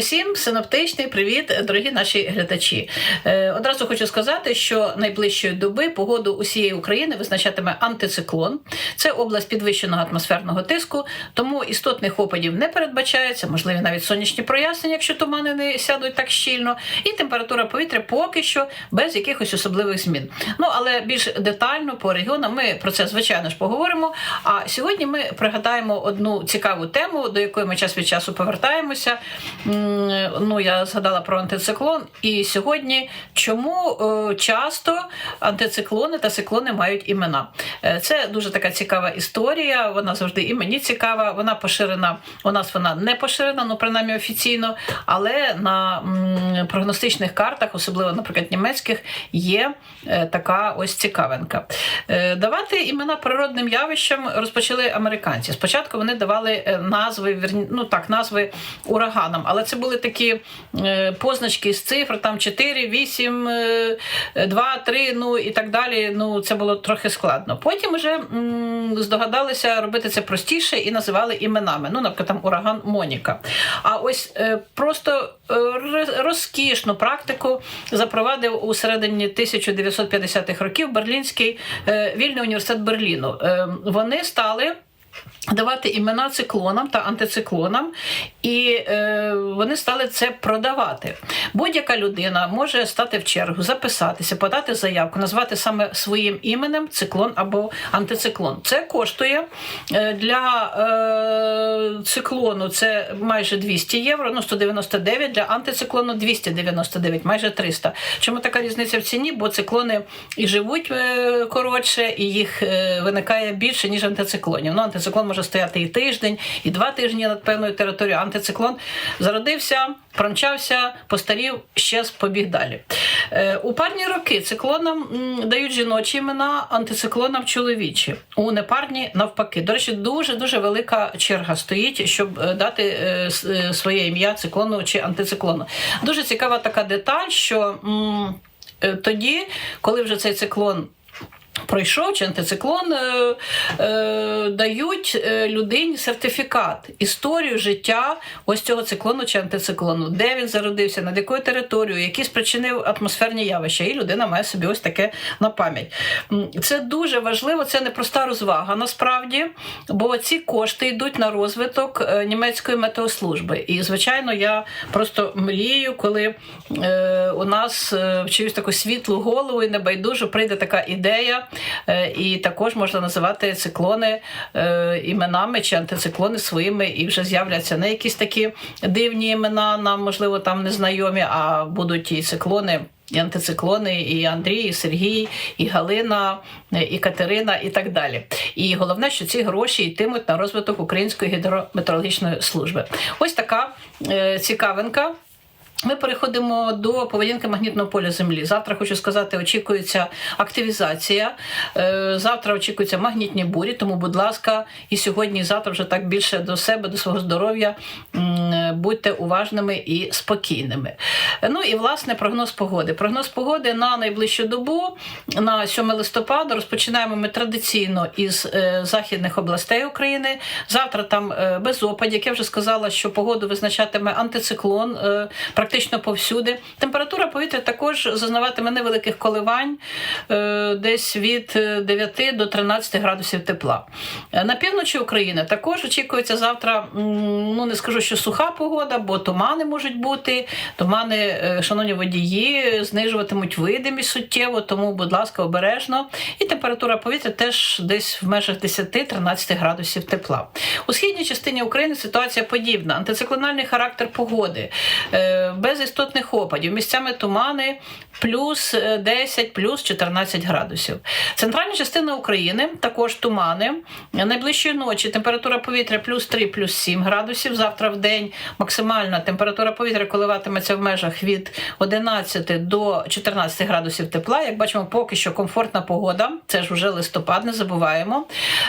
Усім синоптичний привіт, дорогі наші глядачі. Е, одразу хочу сказати, що найближчої доби погоду усієї України визначатиме антициклон. Це область підвищеного атмосферного тиску, тому істотних опадів не передбачається, можливі навіть сонячні прояснення, якщо тумани не сядуть так щільно, і температура повітря поки що без якихось особливих змін. Ну але більш детально по регіонам ми про це звичайно ж поговоримо. А сьогодні ми пригадаємо одну цікаву тему, до якої ми час від часу повертаємося. Ну, я згадала про антициклон, і сьогодні чому е, часто антициклони та циклони мають імена? Е, Це дуже така цікава історія. Вона завжди і мені цікава. Вона поширена. У нас вона не поширена, ну принаймні офіційно, але на прогностичних картах, особливо, наприклад, німецьких, є е, така ось цікавинка. Давати імена природним явищам розпочали американці. Спочатку вони давали назви, ну так, назви ураганам, але це були такі е, позначки з цифр, там 4, 8, е, 2, 3, ну і так далі. Ну, це було трохи складно. Потім вже здогадалися робити це простіше і називали іменами. Ну, наприклад, там ураган Моніка. А ось е, просто е, розкішну практику запровадив у середині 1950-х років Берлінський вільний університет Берліну. Вони стали. Давати імена циклонам та антициклонам, і е, вони стали це продавати. Будь-яка людина може стати в чергу, записатися, подати заявку, назвати саме своїм іменем циклон або антициклон. Це коштує е, для е, циклону це майже 200 євро, ну 199, для антициклону 299, майже 300. Чому така різниця в ціні? Бо циклони і живуть е, коротше, і їх е, виникає більше, ніж антициклонів. Ну, антициклон може стояти і тиждень, і два тижні над певною територією. Антициклон зародився, промчався, постарів, щез, побіг далі. Е, у парні роки циклонам дають жіночі імена, антициклонам чоловічі. У непарні навпаки. До речі, дуже дуже велика черга стоїть, щоб е, дати е, своє ім'я циклону чи антициклону. Дуже цікава така деталь, що тоді, коли вже цей циклон. Пройшов чи антициклон, е, е, дають е, людині сертифікат, історію життя ось цього циклону чи антициклону, де він зародився, над якою територією, які спричинив атмосферні явища, і людина має собі ось таке на пам'ять. Це дуже важливо, це не проста розвага насправді, бо ці кошти йдуть на розвиток е, німецької метеослужби. І, звичайно, я просто мрію, коли е, у нас е, в чиюсь таку світлу голову і небайдужу прийде така ідея, і також можна називати циклони е, іменами чи антициклони своїми, і вже з'являться не якісь такі дивні імена, нам можливо там незнайомі, а будуть і циклони. І антициклони, і Андрій, і Сергій, і Галина, е, і Катерина, і так далі. І головне, що ці гроші йтимуть на розвиток Української гідрометеорологічної служби. Ось така е, цікавинка. Ми переходимо до поведінки магнітного поля Землі. Завтра хочу сказати, очікується активізація. Е, Завтра очікуються магнітні бурі. Тому, будь ласка, і сьогодні, і завтра вже так більше до себе, до свого здоров'я. Будьте уважними і спокійними. Ну і власне прогноз погоди. Прогноз погоди на найближчу добу, на 7 листопада, розпочинаємо ми традиційно із е, західних областей України. Завтра там е, без опадів. Я вже сказала, що погоду визначатиме антициклон е, практично повсюди. Температура повітря також зазнаватиме невеликих коливань, десь від е, 9 до 13 градусів тепла. На півночі України також очікується завтра, ну не скажу, що суха погода, бо тумани можуть бути. Тумани, е, шановні водії, знижуватимуть видимість суттєво, тому, будь ласка, обережно. І температура повітря теж десь в межах 10-13 градусів тепла. У східній частині України ситуація подібна. Антициклональний характер погоди, е, без істотних опадів, місцями тумани плюс е, 10, плюс 14 градусів. Центральна частина України також тумани. Найближчої ночі температура повітря плюс 3, плюс 7 градусів. Завтра в день максимальна температура повітря коливатиметься в межах від 11 до 14 градусів тепла. Як бачимо, поки що комфортна погода. Це ж вже листопад, не забуваємо.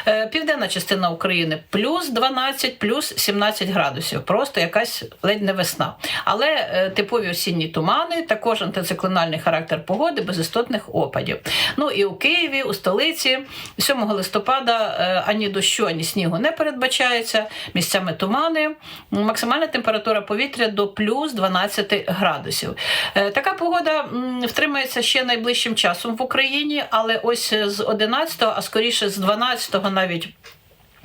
Е, Південна частина України плюс 12, плюс 17 градусів. Просто якась ледь не весна. Але е, типові осінні тумани, також антициклональний характер погоди без істотних опадів. Ну і у Києві, у столиці 7 листопада е, ані дощу, ані снігу не передбачається. Місцями тумани. Максимальна температура повітря до плюс 12 градусів. Е, Така погода втримається ще найближчим часом в Україні, але ось з 11, а скоріше з 12 навіть.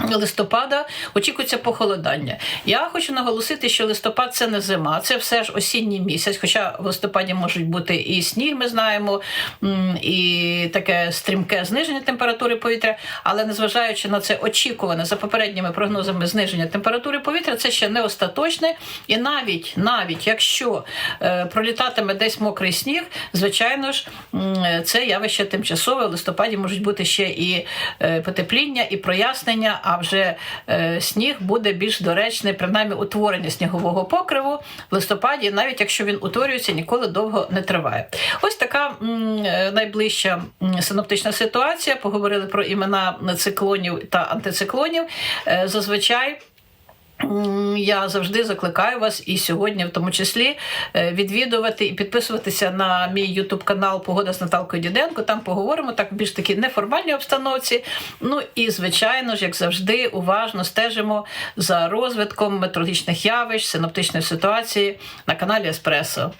Листопада очікується похолодання. Я хочу наголосити, що листопад це не зима, це все ж осінній місяць. Хоча в листопаді можуть бути і сніг, ми знаємо, і таке стрімке зниження температури повітря. Але незважаючи на це очікуване за попередніми прогнозами зниження температури повітря, це ще не остаточне. І навіть навіть якщо е, пролітатиме десь мокрий сніг, звичайно ж, це явище тимчасове. В листопаді можуть бути ще і е, потепління, і прояснення. А вже е, сніг буде більш доречний, принаймні утворення снігового покриву в листопаді, навіть якщо він утворюється, ніколи довго не триває. Ось така м, е, найближча синоптична ситуація. Поговорили про імена циклонів та антициклонів. Е, Зазвичай. Я завжди закликаю вас і сьогодні, в тому числі, е, відвідувати і підписуватися на мій ютуб канал Погода з Наталкою Діденко. Там поговоримо так більш такій неформальній обстановці. Ну і звичайно ж, як завжди, уважно стежимо за розвитком метеорологічних явищ, синоптичної ситуації на каналі Еспресо.